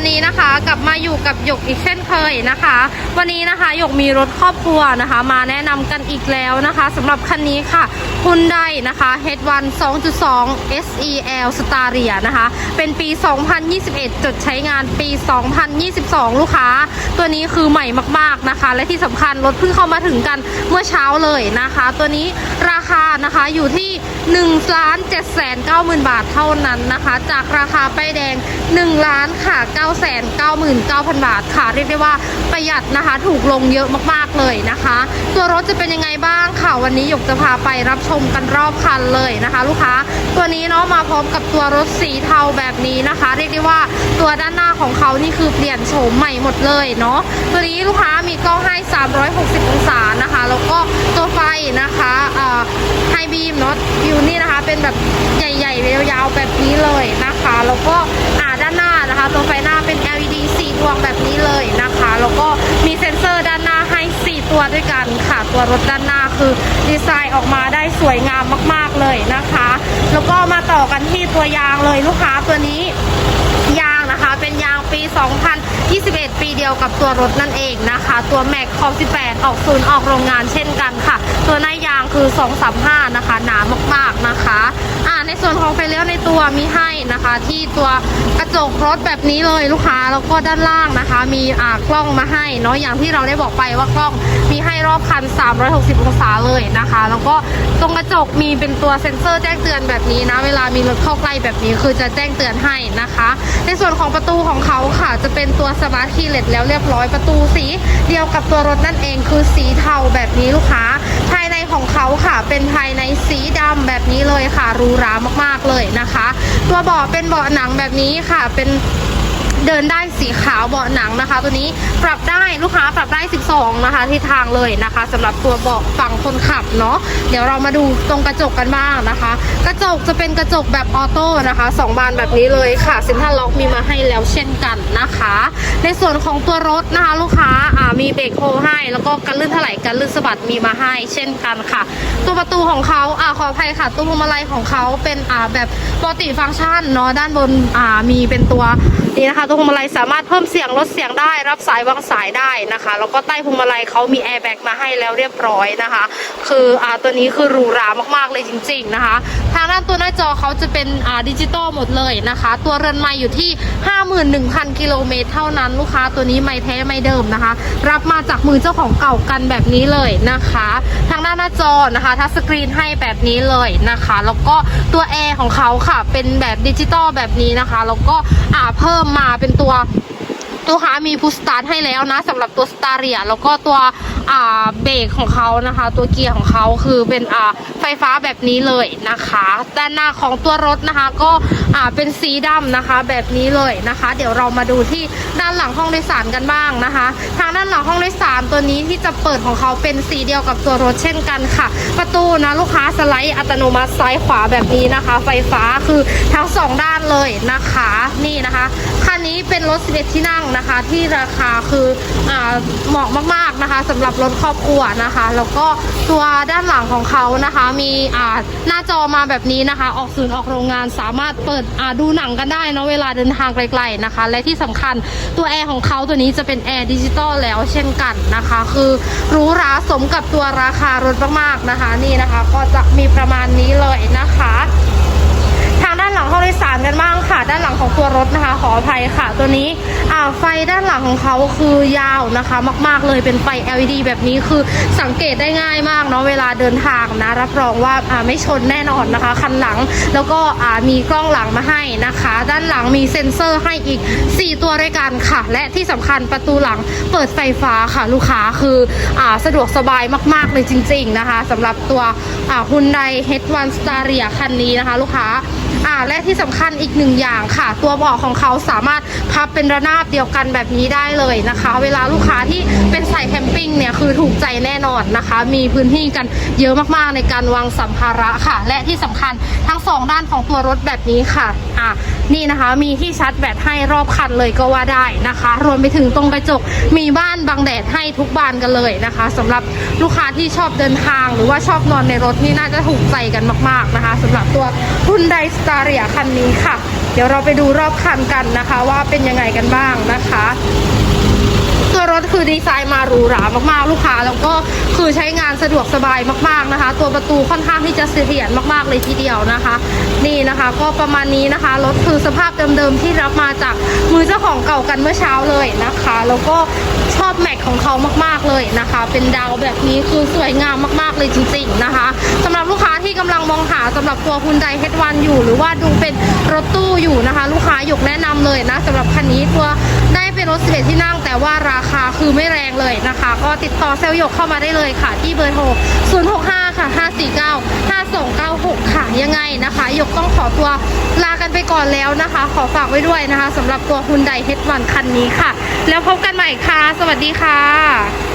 ันนี้นะคะ กลับมาอยู่กับหยกอีกเช่นเคยนะคะ วันนี้นะคะหยกมีรถครอบครัวนะคะ มาแนะนำกันอีกแล้วนะคะสำหรับคันนี้ค่ะ Hyundai นะคะ H1 2.2 SEL Staria นะคะ เป็นปี 2021 จดใช้งานปี 2022 ลูกค้า ตัวนี้คือใหม่มาก ๆนะคะ และที่สำคัญรถเพิ่งเข้ามาถึงกันเมื่อเช้าเลยนะคะ ตัวนี้ราคานะคะอยู่ที่1ล้าน7แสน90,000 บาทเท่านั้นนะคะ จากราคาป้ายแดง1ล้านค่ะ9แสน99,000 บาทค่ะ เรียกได้ว่าประหยัดนะคะ ถูกลงเยอะมากๆเลยนะคะ ตัวรถจะเป็นยังไงบ้างค่ะ วันนี้หยกจะพาไปรับชมกันรอบคันเลยนะคะ ลูกค้าตัวนี้เนาะมาพร้อมกับตัวรถสีเทาแบบนี้นะคะ เรียกได้ว่าตัวด้านหน้าของเขานี่คือเปลี่ยนโฉมใหม่หมดเลยเนาะตัวนี้ลูกค้ามีกล้องให้ 360 องศานะคะ แล้วก็ตัวไฟนะคะเอ่อไฮบีมเนาะวิวนี่นะคะ เป็นแบบใหญ่ๆยาวๆแบบนี้เลยนะคะ แล้วก็ วงแบบนี้เลยนะคะ แล้วก็มีเซ็นเซอร์ด้านหน้าให้ 4 ตัวด้วยกันค่ะ ตัวรถด้านหน้าคือดีไซน์ออกมาได้สวยงามมากๆเลยนะคะ แล้วก็มาต่อกันที่ตัวยางเลยลูกค้าตัวนี้ยางนะคะเป็นยางปี 2021 ปีเดียวกับตัวรถนั่นเองนะคะ ตัวแม็กคอม18 ออกศูนย์ออกโรงงานเช่นกันค่ะ คือ 235 นะคะ หนามากๆนะคะอ่าในส่วนของไฟเลี้ยวในตัวมีให้นะคะ ที่ตัวกระจกรถแบบนี้เลยลูกค้าแล้วก็ด้านล่างนะคะ มีอ่ากล้องมาให้เนาะอย่างที่เราได้บอกไปว่ากล้องมีให้รอบคัน 360 องศาเลยนะคะ แล้วก็ตรงกระจกมีเป็นตัวเซ็นเซอร์แจ้งเตือนแบบนี้นะ เวลามีรถเข้าใกล้แบบนี้คือจะแจ้งเตือนให้นะคะ ในส่วนของประตูของเขาค่ะจะเป็นตัวสมาร์ทคีย์เลสแล้วเรียบร้อยประตูสี เดียวกับตัวรถนั่นเองคือสีเทาแบบนี้ลูกค้า ภายในของเขาค่ะ เป็นภายในสีดำแบบนี้เลยค่ะหรูหรามากๆเลยนะคะ ตัวเบาะเป็นเบาะหนังแบบนี้ค่ะ เป็น เดินได้สีขาวเบาะหนังนะคะ ตัวนี้ปรับได้ลูกค้าปรับได้ 12 นะคะที่ทางเลยนะคะสำหรับตัวเบาะฝั่งคนขับเนาะเดี๋ยวเรามาดูตรงกระจกกันบ้างนะคะ กระจกจะเป็นกระจกแบบออโต้นะคะสองบานแบบนี้เลยค่ะเซ็นทรัลล็อกมีมาให้แล้วเช่นกันนะคะ ในส่วนของตัวรถนะคะลูกค้าอ่ามีเบรกโฮให้แล้วก็กันลื่นถลายกันลื่นสะบัดมีมาให้เช่นกันค่ะ ตัวประตูของเขาอ่าขออภัยค่ะตู้พวงมาลัยของเขาเป็นอ่าแบบปกติฟังก์ชันเนาะด้านบนอ่ามีเป็นตัว นี่นะคะตัวพวงมาลัยสามารถเพิ่มเสียงลดเสียงได้ รับสายวางสายได้นะคะ แล้วก็ใต้พวงมาลัยเขามีแอร์แบ็กมาให้แล้วเรียบร้อยนะคะ คืออ่าตัวนี้คือหรูหรามากๆเลยจริง ๆนะคะ ทางด้านตัวหน้าจอเขาจะเป็นอ่าดิจิตอลหมดเลยนะคะ ตัวเรือนไม้อยู่ที่ 51,000 กิโลเมตรเท่านั้นลูกค้าตัวนี้ไม่แท้ไม่เดิมนะคะ รับมาจากมือเจ้าของเก่ากันแบบนี้เลยนะคะ ทางด้านหน้าจอนะคะทัชสกรีนให้แบบนี้เลยนะคะ แล้วก็ตัวแอร์ของเขาค่ะเป็นแบบดิจิตอลแบบนี้นะคะแล้วก็อ่าเพิ่มมาเป็นตัวลูกค้ามีพุสตาร์ทให้แล้วนะสำหรับตัวสตาร์เรียแล้วก็ตัวอ่าเบรกของเขานะคะ ตัวเกียร์ของเขาคือเป็นอ่าไฟฟ้าแบบนี้เลยนะคะ ด้านหน้าของตัวรถนะคะ ก็อ่าเป็นสีดำนะคะ แบบนี้เลยนะคะ เดี๋ยวเรามาดูที่ด้านหลังห้องโดยสารกันบ้างนะคะ ทางด้านหลังห้องโดยสารตัวนี้ที่จะเปิดของเขาเป็นสีเดียวกับตัวรถเช่นกันค่ะ ประตูนะลูกค้าสไลด์อัตโนมัติซ้ายขวาแบบนี้นะคะ ไฟฟ้าคือทั้งสองด้านเลยนะคะนี่นะคะคันนี้เป็นรถ11ที่นั่งนะคะ ที่ราคาคืออ่าเหมาะมากๆนะคะสำหรับรถครอบครัวนะคะ แล้วก็ตัวด้านหลังของเขานะคะ มีอ่าหน้าจอมาแบบนี้นะคะ ออกศูนย์ออกโรงงานสามารถเปิดอ่าดูหนังกันได้เนะเวลาเดินทางไกลๆนะคะ และที่สำคัญตัวแอร์ของเขาตัวนี้จะเป็นแอร์ดิจิตอลแล้วเช่นกันนะคะ คือหรูหราสมกับตัวราคารถมากๆนะคะ นี่นะคะ ก็จะมีประมาณนี้เลยนะคะางด้านหลังห้องโดยสารกันบ้างค่ะ ด้านหลังของตัวรถนะคะ ขออภัยค่ะ ตัวนี้อ่าไฟด้านหลังของเขาคือยาวนะคะ มาก ๆเลยเป็นไฟ LED แบบนี้คือสังเกตได้ง่ายมากเนาะเวลาเดินทางนะ รับรองว่าอ่าไม่ชนแน่นอนนะคะ คันหลังแล้วก็อ่ามีกล้องหลังมาให้นะคะ ด้านหลังมีเซ็นเซอร์ให้อีก 4 ตัวด้วยกันค่ะ และที่สำคัญประตูหลังเปิดไฟฟ้าค่ะลูกค้าคืออ่าสะดวกสบายมาก ๆเลยจริง ๆนะคะสำหรับตัวอ่า Hyundai H1 Staria คันนี้นะคะ ลูกค้า อ่าและที่สำคัญอีกหนึ่งอย่างค่ะ ตัวเบาะของเขาสามารถพับเป็นระนาบเดียวกันแบบนี้ได้เลยนะคะ เวลาลูกค้าที่เป็นสายแคมปิ้งเนี่ยคือถูกใจแน่นอนนะคะ มีพื้นที่กันเยอะมากๆในการวางสัมภาระค่ะ และที่สำคัญทั้งสองด้านของตัวรถแบบนี้ค่ะอ่านี่นะคะมีที่ชาร์จแบตให้รอบคันเลยก็ว่าได้นะคะ รวมไปถึงตรงกระจกมีบ้านบังแดดให้ทุกบานกันเลยนะคะสำหรับลูกค้าที่ชอบเดินทาง หรือว่าชอบนอนในรถนี่น่าจะถูกใจกันมาก ๆนะคะสำหรับตัว Hyundai ซาเรียคันนี้ค่ะ เดี๋ยวเราไปดูรอบคันกันนะคะ ว่าเป็นยังไงกันบ้างนะคะ คือดีไซน์มาหรูหรามากๆ ลูกค้า แล้วก็คือใช้งานสะดวกสบายมากๆนะคะ ตัวประตูค่อนข้างที่จะเสถียรมากๆเลยทีเดียวนะคะ นี่นะคะ ก็ประมาณนี้นะคะรถคือสภาพเดิมๆที่รับมาจากมือเจ้าของเก่ากันเมื่อเช้าเลยนะคะ แล้วก็ชอบแม็กของเขามากๆเลยนะคะ เป็นดาวแบบนี้คือสวยงามมากๆเลยจริง ๆนะคะสำหรับลูกค้าที่กำลังมองหาสำหรับตัวคุณไดเฮดวันอยู่ หรือว่าดูเป็นรถตู้อยู่นะคะ ลูกค้าหยกแนะนำเลยนะสำหรับคันนี้ตัว เป็นรถ 11 ที่นั่ง แต่ว่าราคาคือไม่แรงเลยนะคะ ก็ติดต่อเซลล์หยกเข้ามาได้เลยค่ะ ที่เบอร์โทร 065 ค่ะ 549 5296 ค่ะ ยังไงนะคะหยกต้องขอตัวลากันไปก่อนแล้วนะคะ ขอฝากไว้ด้วยนะคะสำหรับตัว Hyundai H1 คันนี้ค่ะ แล้วพบกันใหม่ค่ะ สวัสดีค่ะ